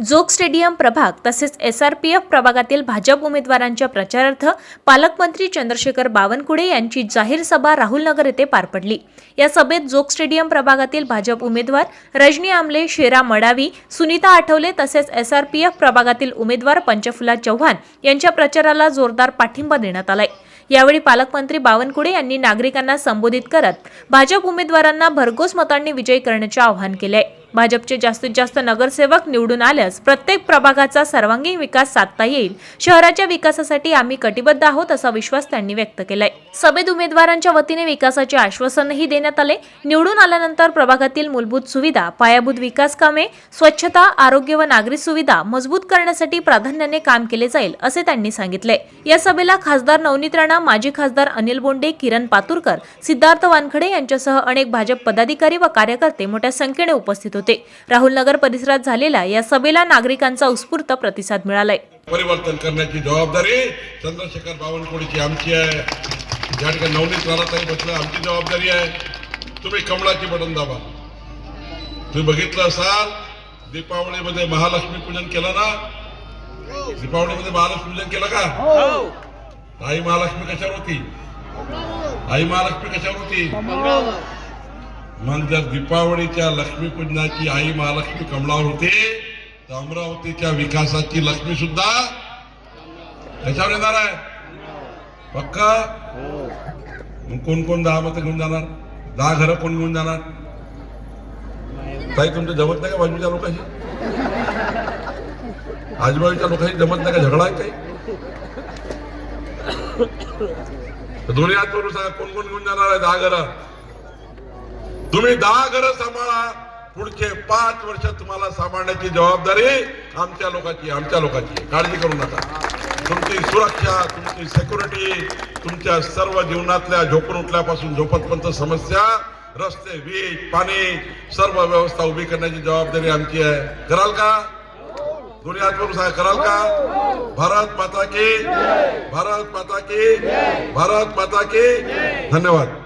जोग stadium प्रभाग तसेच S R P F प्रभागातील भाजप उमेदवारांच्या प्रचारार्थ पालकमंत्री चंद्रशेखर बावनकुळे यांची जाहीर सभा राहुल नगर येथे पार पडली. या सभेत जोग स्टेडियम प्रभागातील भाजप उमेदवार रजनी आमले शेरा मडावी सुनीता आठवले तसेच एस आर पी एफ प्रभागातील उमेदवार पंचफुला चव्हाण यांच्या प्रचाराला जोरदार पाठिंबा देण्यात आलाय. यावेळी पालकमंत्री बावनकुळे यांनी नागरिकांना संबोधित करत भाजप उमेदवारांना भरघोस मतांनी विजयी करण्याचे आवाहन केले आहे. भाजपचे जास्तीत जास्त नगरसेवक निवडून आल्यास प्रत्येक प्रभागाचा सर्वांगीण विकास साधता येईल. शहराच्या विकासासाठी आम्ही कटिबद्ध आहोत असा विश्वास त्यांनी व्यक्त केलाय. सभेत उमेदवारांच्या वतीने विकासाचे आश्वासनही देण्यात आले. निवडून आल्यानंतर प्रभागातील मूलभूत सुविधा पायाभूत विकास कामे स्वच्छता आरोग्य व नागरी सुविधा मजबूत करण्यासाठी प्राधान्याने काम केले जाईल असे त्यांनी सांगितले. या सभेला खासदार नवनीत राणा माजी खासदार अनिल बोंडे किरण पातुरकर सिद्धार्थ वानखडे यांच्यासह अनेक भाजप पदाधिकारी व कार्यकर्ते मोठ्या संख्येने उपस्थित होते. राहुल नगर परिसरात झालेल्या या सभेला नागरिकांचा उत्स्फूर्त प्रतिसाद मिळालाय. परिवर्तन करण्याची जबाबदारी चंद्रशेखर बावनकुळेची आमची आहे. ज्या ठिकाणी नवनीत राणाताई बसलं आमची जबाबदारी आहे. तुम्ही कमळाची बटन दाबा. तुम्ही बघितलं असाल दीपावलीमध्ये महालक्ष्मी पूजन केलं ना? दीपावलीमध्ये महालक्ष्मी पूजन केलं का? आई महालक्ष्मी कशावर होती? आई महालक्ष्मी कशावर होती? मग जर दीपावलीच्या लक्ष्मीपूजनाची आई महालक्ष्मी कमळावर होते. तर अमरावतीच्या विकासाची लक्ष्मी सुद्धा त्याच्यावर येणार आहे? पक्का? मग कोण कोण दहा मत घेऊन जाणार? दहा घरं कोण घेऊन जाणार? काही तुमचं जमत नाही का बाजूच्या लोकांशी? आजूबाजूच्या लोकांशी जमत नाही का? झगडा आहे काही? दोन्ही हात सांगा कोण कोण घेऊन जाणार आहे दहा घरं? तुम्ही दहा घरं सांभाळा. पुढचे पाच वर्ष तुम्हाला सांभाळण्याची जबाबदारी आमच्या लोकांची आमच्या लोकांची काळजी करू नका. तुमची सुरक्षा तुमची सेक्युरिटी तुमच्या सर्व जीवनातल्या झोपून उठल्यापासून झोपतपर्यंत समस्या रस्ते वीज पाणी सर्व व्यवस्था उभी करण्याची जबाबदारी आमची आहे. कराल का? दोन्ही हात करून सांगा कराल का? भारत माता की भारत माता की भारत माता की धन्यवाद.